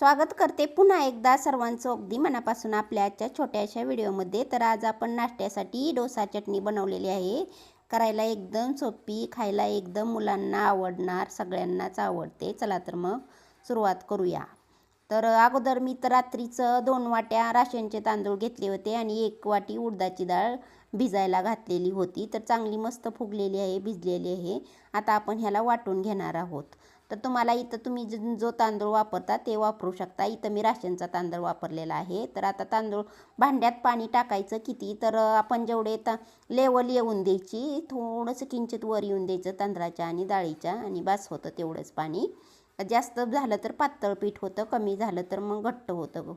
स्वागत करते पुन्हा एकदा सर्वांचं अगदी मनापासून आपल्या आजच्या छोट्याशा व्हिडिओमध्ये. तर आज आपण नाश्त्यासाठी डोसा चटणी बनवलेली आहे. करायला एकदम सोपी खायला एकदम मुलांना आवडणार सगळ्यांनाच आवडते. चला तर मग सुरुवात करूया. तर अगोदर मी तर रात्रीचं दोन वाट्या राशनचे तांदूळ घेतले होते आणि एक वाटी उडदाची डाळ भिजायला घातलेली होती. तर चांगली मस्त फुगलेली आहे भिजलेली आहे. आता आपण ह्याला वाटून घेणार आहोत. तर तुम्हाला इथं तुम्ही ज- जो तांदूळ वापरता ते वापरू शकता. इथं मी राशनचा तांदूळ वापरलेला आहे. तर आता तांदूळ भांड्यात पाणी टाकायचं किती? तर आपण जेवढे ता लेवल येऊन द्यायची थोडंसं किंचित वर येऊन द्यायचं तांदळाच्या आणि डाळीच्या आणि बास होतं तेवढंच पाणी. जास्त झालं तर पातळ पीठ होतं कमी झालं तर मग घट्ट होतं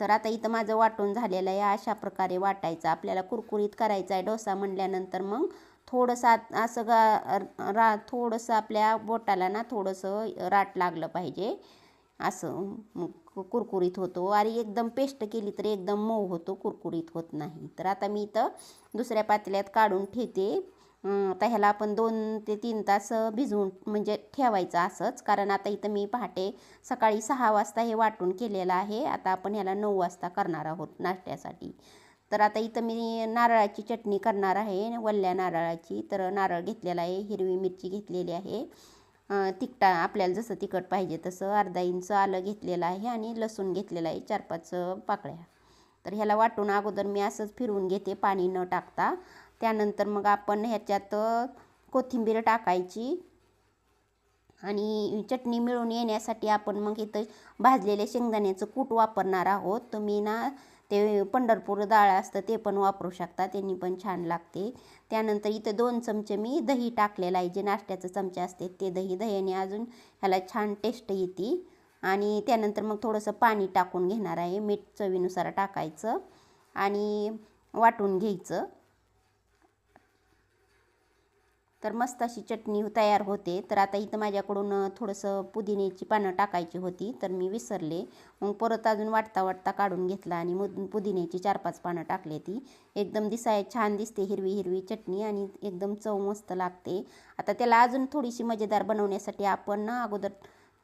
तर आता इथं माझं वाटून झालेलं आहे. अशा प्रकारे वाटायचं. आपल्याला कुरकुरीत करायचं आहे. डोसा म्हणल्यानंतर मग थोडंसं असं गा रा थोडंसं आपल्या बोटाला ना थोडंसं राट लागलं पाहिजे. असं कुरकुरीत होतो. आणि एकदम पेस्ट केली तर एकदम मऊ होतो कुरकुरीत होत नाही. तर आता मी इथं दुसऱ्या पातेल्यात काढून ठेवते. तर आता ह्याला आपण दोन ते तीन तास भिजवून म्हणजे ठेवायचं असंच. कारण आता इथं मी पहाटे सकाळी सहा वाजता हे वाटून केलेलं आहे. आता आपण ह्याला नऊ वाजता करणार आहोत नाश्त्यासाठी. तर आता इथं मी नारळाची चटणी करणार आहे वल्ल्या नारळाची. तर नारळ घेतलेला आहे हिरवी मिरची घेतलेली आहे. तिखटा आपल्याला जसं तिखट पाहिजे तसं अर्धा इंच आलं घेतलेलं आहे आणि लसूण घेतलेलं आहे चार पाच पाकळ्या. तर ह्याला वाटून अगोदर मी असंच फिरवून घेते पाणी न टाकता. त्यानंतर मग आपण ह्याच्यात कोथिंबीर टाकायची आणि चटणी मिळून येण्यासाठी आपण मग इथं भाजलेले शेंगदाण्याचं कूट वापरणार आहोत. तुम्ही ना ते पंढरपूर डाळ असतं ते पण वापरू शकता. त्यांनी पण छान लागते. त्यानंतर इथं दोन चमचे मी दही टाकलेलं आहे. जे नाश्त्याचं चमचे असते ते दही. दह्याने अजून ह्याला छान टेस्ट येते. आणि त्यानंतर मग थोडंसं पाणी टाकून घेणार आहे. मीठ चवीनुसार टाकायचं आणि वाटून घ्यायचं. तर मस्त अशी चटणी तयार होते. तर आता इथं माझ्याकडून थोडंसं पुदिन्याची पानं टाकायची होती. तर मी विसरले. मग परत अजून वाटता वाटता काढून घेतला आणि मग पुदिन्याची चार पाच पानं टाकली ती. एकदम दिसाय छान दिसते हिरवी हिरवी चटणी आणि एकदम चव मस्त लागते. आता त्याला अजून थोडीशी मजेदार बनवण्यासाठी आपण ना अगोदर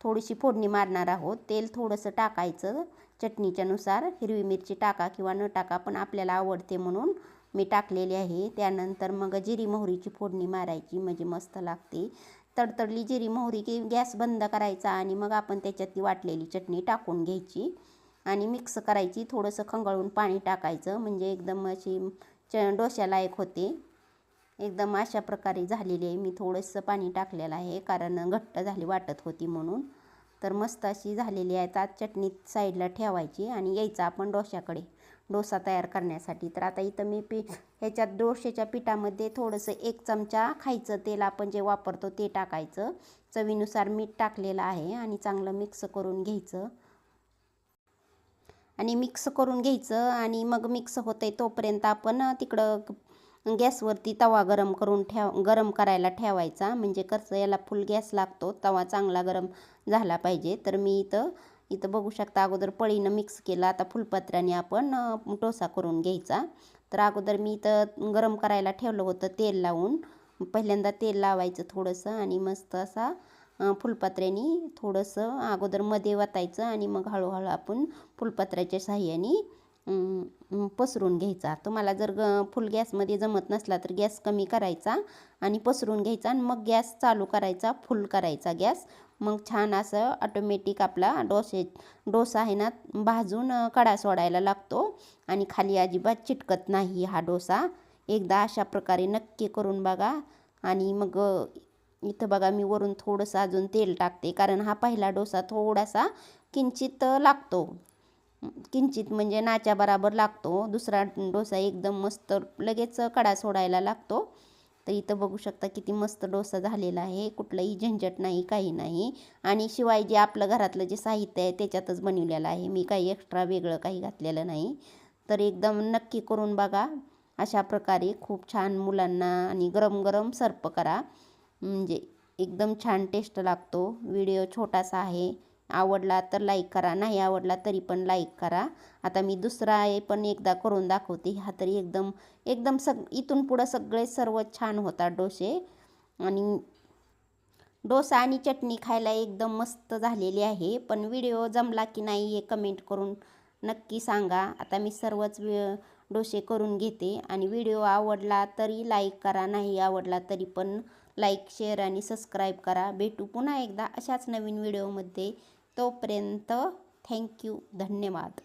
थोडीशी फोडणी मारणार आहोत. तेल थोडंसं टाकायचं चटणीच्यानुसार. हिरवी मिरची टाका किंवा न टाका पण आपल्याला आवडते म्हणून. मी टाकलेली आहे. त्यानंतर मग जिरी मोहरीची फोडणी मारायची म्हणजे मस्त लागते. तडतडली जिरी मोहरी की गॅस बंद करायचा आणि मग आपण त्याच्यात ती वाटलेली चटणी टाकून घ्यायची आणि मिक्स करायची. थोडंसं खंगळून पाणी टाकायचं म्हणजे एकदम अशी च डोश्यालायक होते. एकदम अशा प्रकारे झालेली आहे. मी थोडंसं पाणी टाकलेलं आहे कारण घट्ट झाली वाटत होती म्हणून. तर मस्त अशी झालेली आहे. तात चटणी साईडला ठेवायची आणि यायचं आपण डोश्याकडे. डोसा तयार करण्यासाठी. तर आता इथं मी पी ह्याच्यात डोसेच्या पिठामध्ये थोडंसं एक चमचा खायचं तेल आपण जे वापरतो ते टाकायचं. चवीनुसार मीठ टाकलेलं आहे आणि चांगलं मिक्स करून घ्यायचं. आणि मिक्स करून घ्यायचं आणि मग मिक्स होतं आहे तोपर्यंत आपण तिकडं गॅसवरती तवा गरम करून ठेव गरम करायला ठेवायचा. म्हणजे कसं याला फुल गॅस लागतो तवा चांगला गरम झाला पाहिजे. तर मी इथं इथं बघू शकता अगोदर पळीनं मिक्स केलं आता फुलपत्र्याने आपण डोसा करून घ्यायचा. तर अगोदर मी इथं गरम करायला ठेवलं होतं तेल लावून. पहिल्यांदा तेल लावायचं थोडंसं आणि मस्त असा अं, फुलपत्र्याने थोडंसं अगोदरमध्ये वतायचं आणि मग हळूहळू आपण फुलपत्र्याच्या साह्याने पसरून घ्यायचा. तुम्हाला जर ग फुल गॅसमध्ये जमत नसला तर गॅस कमी करायचा आणि पसरून घ्यायचा आणि मग गॅस चालू करायचा फुल करायचा गॅस. मग छान असं ऑटोमॅटिक आपला डोसे डोसा आहे ना भाजून कडा सोडायला लागतो. आणि खाली अजिबात चिटकत नाही हा डोसा. एकदा अशा प्रकारे नक्की करून बघा. आणि मग इथं बघा मी वरून थोडंसं अजून तेल टाकते. कारण हा पहिला डोसा थोडासा किंचित लागतो. किंचित म्हणजे नाच्या बराबर लागतो. दुसरा डोसा एकदम मस्त लगेच कडा सोडायला लागतो. तर इथं बघू शकता किती मस्त डोसा झालेला आहे. कुठलंही झंझट नाही काही नाही. आणि शिवाय जे आपलं घरातलं जे साहित्य आहे त्याच्यातच बनवलेलं आहे. मी काही एक्स्ट्रा वेगळं काही घातलेलं नाही. तर एकदम नक्की करून बघा. अशा प्रकारे खूप छान मुलांना आणि गरम गरम सर्प करा. म्हणजे एकदम छान टेस्ट लागतो. व्हिडिओ छोटासा आहे. आवडला तर लाईक करा नाही आवडला तरी पण लाईक करा. आता मी दुसरा आहे पण एकदा करून दाखवते. हा तरी एकदम एकदम सग इथून पुढं सगळे सर्व छान होतात डोसे. आणि डोसा आणि चटणी खायला एकदम मस्त झालेली आहे. पण व्हिडिओ जमला की नाही हे कमेंट करून नक्की सांगा. आता मी सर्वच डोसे करून घेते. आणि व्हिडिओ आवडला तरी लाईक करा नाही आवडला तरी पण लाईक शेअर आणि सबस्क्राईब करा. भेटू पुन्हा एकदा अशाच नवीन व्हिडिओमध्ये तोपर्यंत थँक्यू धन्यवाद.